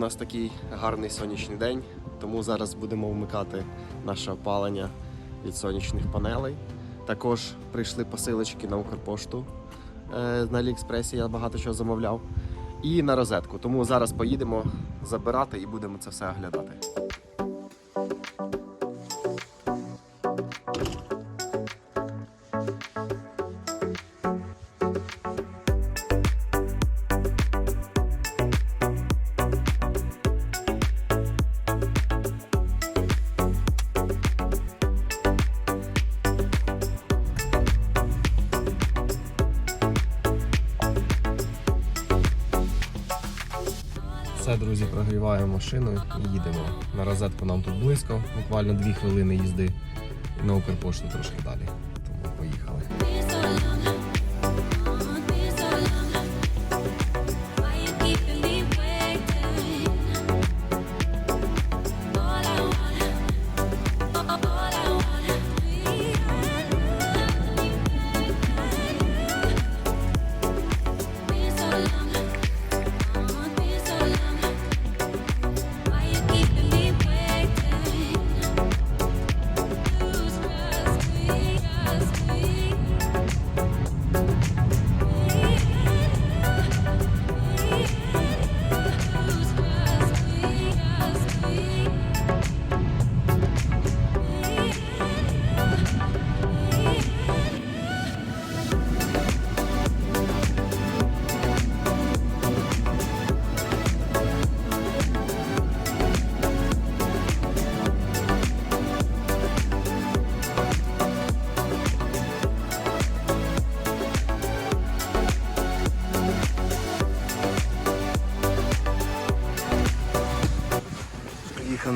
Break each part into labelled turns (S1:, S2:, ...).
S1: У нас такий гарний сонячний день, тому зараз будемо вмикати наше опалення від сонячних панелей. Також прийшли посилочки на Укрпошту е, на Аліекспресі, я багато чого замовляв. І на розетку. Тому зараз поїдемо забирати і будемо це все оглядати. Все, друзі, прогріваємо машину і їдемо. На розетку нам тут близько, буквально 2 хвилини їзди. На Укрпошту трошки далі.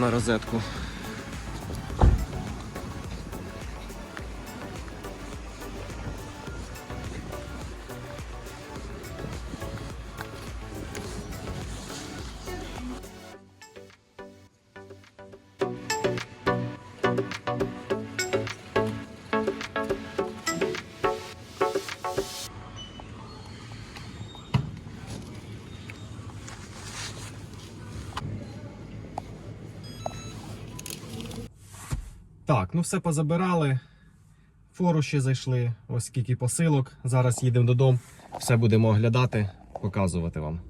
S1: На розетку. Так, ну все позабирали. Фору ще зайшли. Ось скільки посилок. Зараз їдемо додому. Все будемо оглядати, показувати вам.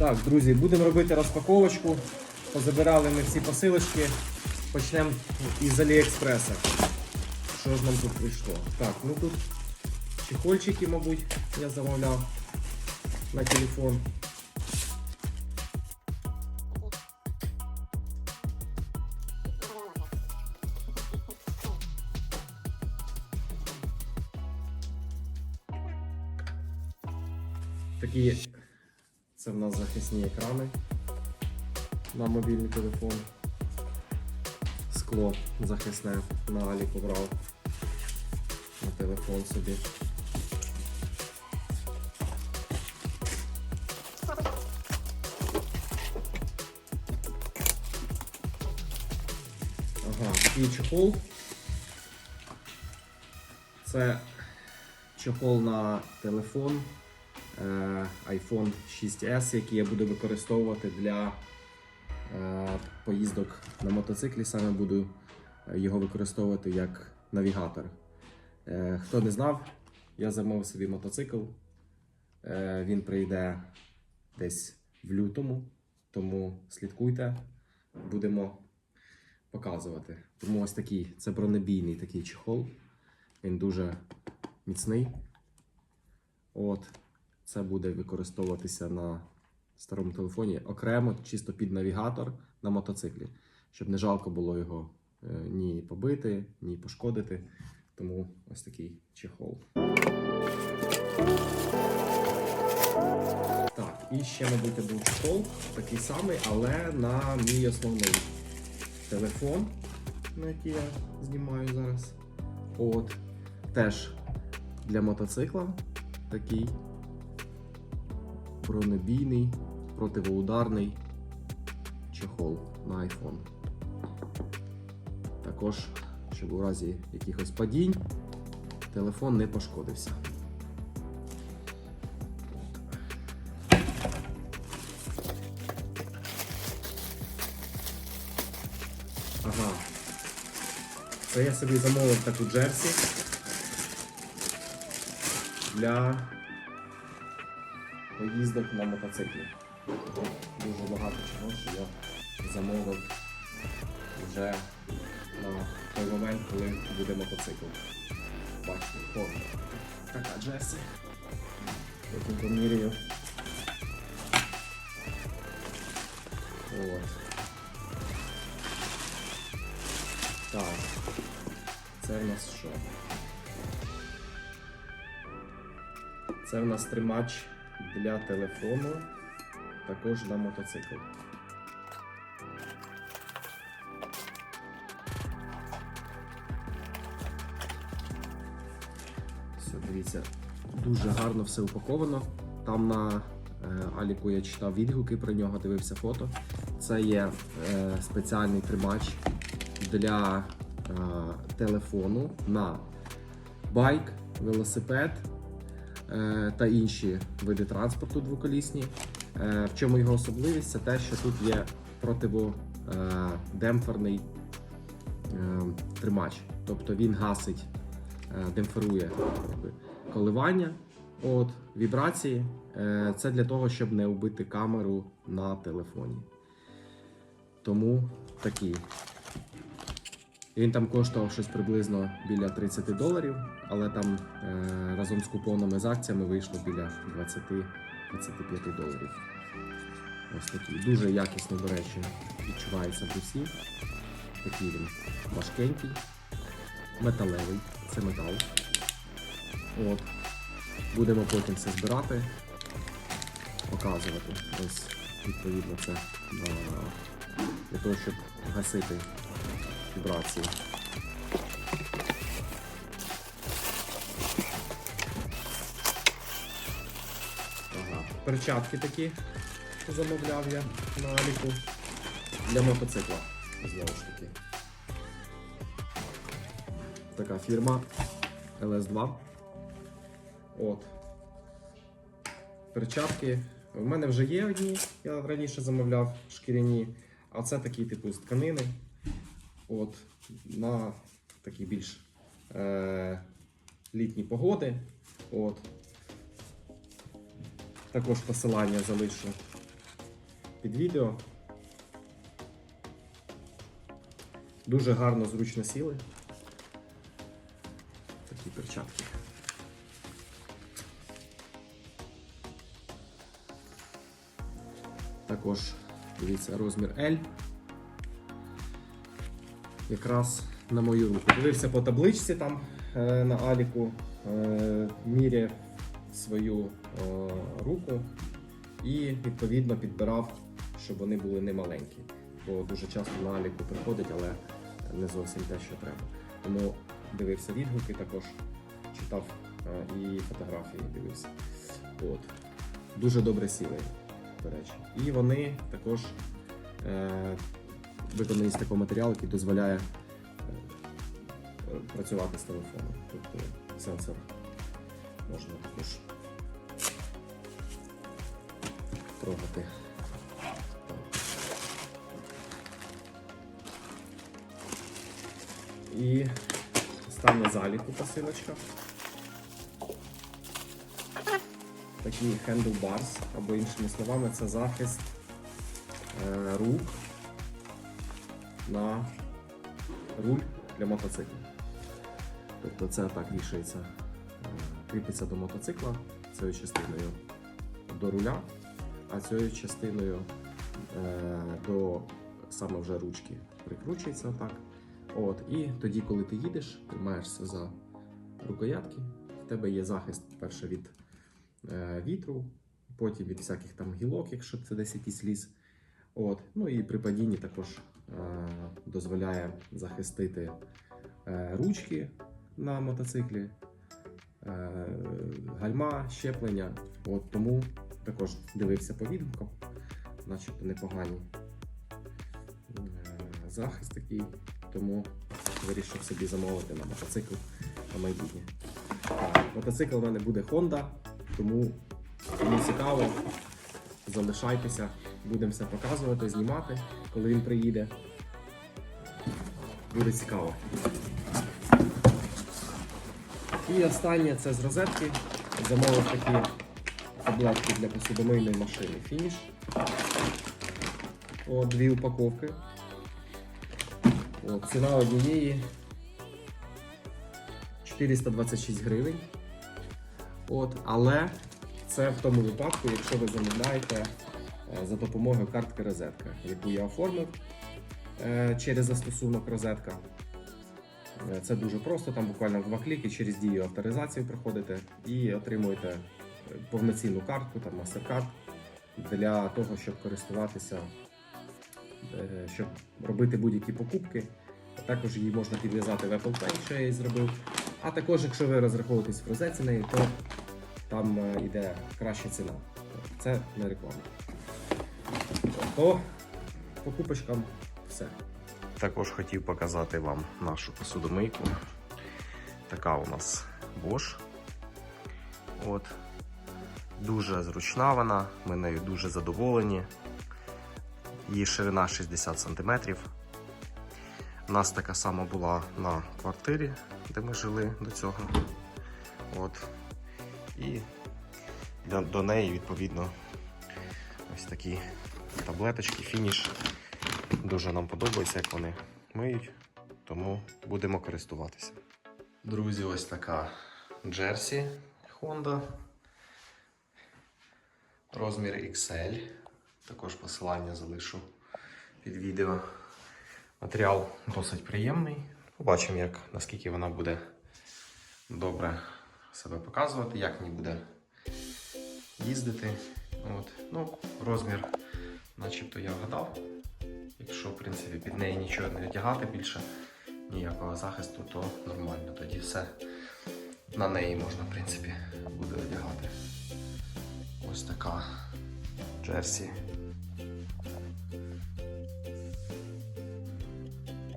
S1: Так, друзі, будемо робити розпаковочку. Позабирали ми всі посилочки. Почнемо із Аліекспреса. Що ж нам тут прийшло? Так, ну тут чехольчики, мабуть, я замовляв на телефон. Такі це в нас захисні екрани на мобільний телефон. Скло захисне на Алі побрав на телефон собі. Ага, такий чехол. Це чехол на телефон iPhone 6s, який я буду використовувати для е, поїздок на мотоциклі. Саме буду е, його використовувати як навігатор. Е, Хто не знав, я замовив собі мотоцикл. Е, Він прийде десь в лютому, тому слідкуйте, будемо показувати. Тому ось такий це бронебійний такий чехол. Він дуже міцний. От. Це буде використовуватися на старому телефоні окремо, чисто під навігатор на мотоциклі, щоб не жалко було його е, ні побити, ні пошкодити. Тому ось такий чехол. Так, і ще, мабуть, був чехол, такий самий, але на мій основний телефон, на який я знімаю зараз. От. Теж для мотоцикла такий бронебійний, противоударний чехол на iPhone. Також, щоб у разі якихось падінь телефон не пошкодився. Ага. Це я собі замовив таку джерсі для поїздок на мотоциклі. Дуже багато чого, що я замовив вже на той момент, коли буде мотоцикл. Бачите, форма. Така джерсі. Потім поміряю. От. Так. Це в нас що? Це в нас тримач для телефону, також на мотоцикл. Все, дивіться, дуже гарно все упаковано. Там на е, Аліку я читав відгуки про нього, дивився фото. Це є е, спеціальний тримач для е, телефону на байк, велосипед та інші види транспорту двоколісні. Е, в чому його особливість? Це те, що тут є противодемпферний е, тримач. Тобто він гасить, е, демпферує коливання, от, вібрації. Е, це для того, щоб не вбити камеру на телефоні. Тому такий. Він там коштував щось приблизно біля 30 доларів, але там е, разом з купонами з акціями вийшло біля 20-25 доларів. Ось такий. Дуже якісний, до речі, відчувається в русі. Такий він важкенький, металевий, це метал. От. Будемо потім це збирати, показувати. Ось, відповідно, це е, для того, щоб гасити вібрації. Ага. Перчатки такі замовляв я на Аліку для мотоцикла. Знову ж таки. Така фірма LS2. От. Перчатки. В мене вже є одні, я раніше замовляв шкіряні, а це такі типу з тканини. От, на такі більш е, літні погоди. От. Також посилання залишу під відео. Дуже гарно зручно сіли. Такі перчатки. Також дивіться розмір L якраз на мою руку. Дивився по табличці там е, на Аліку, е, міряв свою е, руку і відповідно підбирав, щоб вони були не маленькі. Бо дуже часто на Аліку приходить, але не зовсім те, що треба. Тому дивився відгуки також, читав і фотографії дивився. От. Дуже добре сіли, до речі. І вони також е, виконаний з такого матеріалу, який дозволяє е, працювати з телефоном. Тобто сенсор можна також трогати. І остання заліку посилочка. Такі handlebars, або іншими словами, це захист е, рук на руль для мотоцикла. Тобто це так вішається, е, кріпиться до мотоцикла цією частиною
S2: до руля, а цією частиною е, до саме вже ручки прикручується отак. От, і тоді, коли ти їдеш, тримаєшся за рукоятки, в тебе є захист, перше, від е, вітру, потім від всяких там гілок, якщо це десь якийсь ліс. От. Ну і при падінні також дозволяє захистити е, ручки на мотоциклі, е, гальма, щеплення. От, тому також дивився по відгукам, начебто непогані. Е, захист такий, тому вирішив собі замовити на мотоцикл на майбутнє. Мотоцикл у мене буде Honda, тому кому цікаво, залишайтеся, будемо все показувати, знімати, коли він приїде. Буде цікаво. І останнє це з розетки. Замовив такі таблетки для посудомийної машини Finish. О, дві упаковки. От, ціна однієї 426 гривень. От, але це в тому випадку, якщо ви замовляєте за допомогою картки розетка, яку я оформив е, через застосунок розетка. Е, Це дуже просто, там буквально два кліки через дію авторизації проходите і отримуєте е, повноцінну картку, там MasterCard, для того, щоб користуватися, е, щоб робити будь-які покупки. Також її можна підв'язати в Apple Pay, що я і зробив. А також, якщо ви розраховуєтесь в розетці нею, то там е, йде краща ціна. Це не реклама. По покупочкам все.
S1: Також хотів показати вам нашу посудомийку. Така у нас Bosch. От. Дуже зручна вона, ми нею дуже задоволені. Її ширина 60 см. У нас така сама була на квартирі, де ми жили до цього. От. І до неї, відповідно, ось такі таблеточки, фініш. Дуже нам подобається, як вони миють, тому будемо користуватися. Друзі, ось така Джерсі Honda. Розмір XL. Також посилання залишу під відео. Матеріал досить приємний. Побачимо, як, наскільки вона буде добре себе показувати, як в буде їздити. От. Ну, розмір, начебто я вгадав. Якщо, в принципі, під неї нічого не одягати більше, ніякого захисту, то нормально. Тоді все на неї можна, в принципі, буде одягати. Ось така джерсі.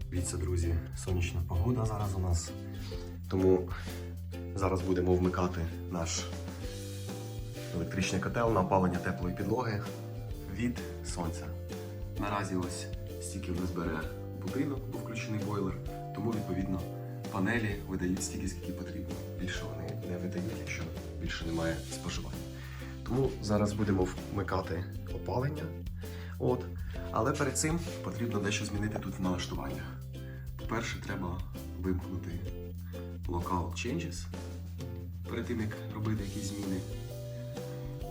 S1: Дивіться, друзі, сонячна погода зараз у нас. Тому зараз будемо вмикати наш електричний котел на опалення теплої підлоги від сонця. Наразі ось стільки в нас бере будинок, був включений бойлер, тому відповідно панелі видають стільки, скільки потрібно. Більше вони не видають, якщо більше немає споживання. Тому зараз будемо вмикати опалення. От. Але перед цим потрібно дещо змінити тут в налаштуваннях. По-перше, треба вимкнути Lockout Changes перед тим, як робити якісь зміни.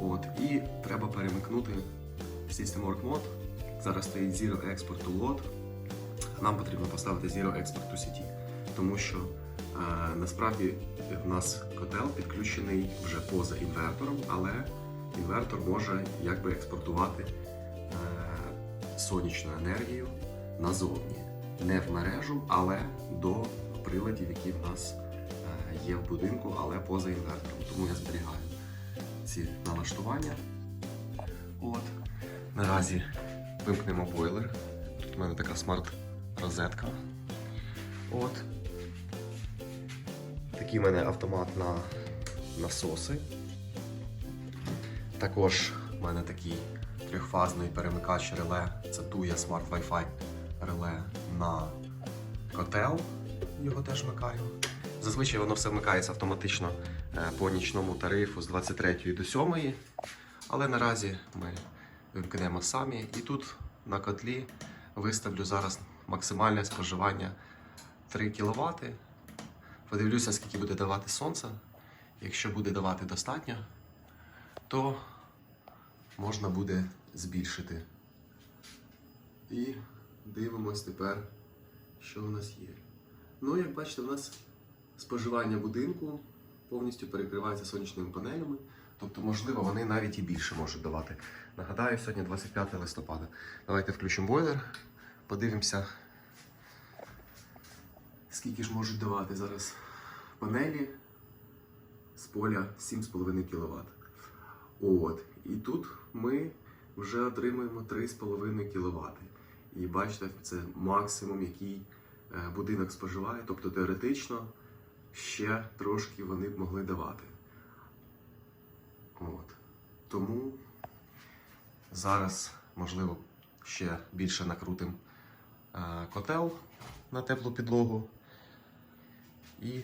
S1: От. І треба перемикнути System Work Mode. Зараз стоїть Zero to Load. Нам потрібно поставити Zero to City, тому що е, насправді в нас котел підключений вже поза інвертором, але інвертор може якби експортувати е, сонячну енергію назовні. Не в мережу, але до приладів, які в нас е, є в будинку, але поза інвертором. Тому я зберігаю ці налаштування. От. Наразі вимкнемо бойлер. Тут у мене така смарт-розетка. От. Такий в мене автомат на насоси. Також в мене такий трьохфазний перемикач реле. Це Tuya Smart Wi-Fi реле на котел. Його теж вмикаю. Зазвичай воно все вмикається автоматично е, по нічному тарифу з 23 до 7. Але наразі ми вимкнемо самі. І тут на котлі виставлю зараз максимальне споживання 3 кВт. Подивлюся, скільки буде давати сонце. Якщо буде давати достатньо, то можна буде збільшити. І дивимось тепер, що у нас є. Ну, як бачите, у нас споживання будинку повністю перекривається сонячними панелями. Тобто, можливо, вони навіть і більше можуть давати. Нагадаю, сьогодні 25 листопада. Давайте включимо бойлер, подивимося, скільки ж можуть давати зараз панелі з поля 7,5 кВт. От. І тут ми вже отримуємо 3,5 кВт. І бачите, це максимум, який е, будинок споживає. Тобто теоретично ще трошки вони б могли давати. От. Тому зараз, можливо, ще більше накрутимо е, котел на теплу підлогу. І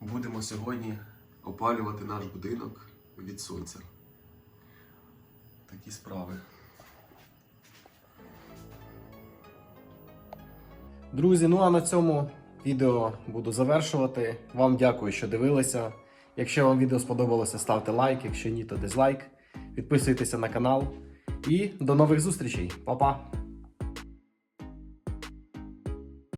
S1: будемо сьогодні опалювати наш будинок від сонця. Такі справи.
S3: Друзі, ну а на цьому відео буду завершувати. Вам дякую, що дивилися. Якщо вам відео сподобалося, ставте лайк, якщо ні, то дизлайк. Підписуйтеся на канал. І до нових зустрічей. Па-па!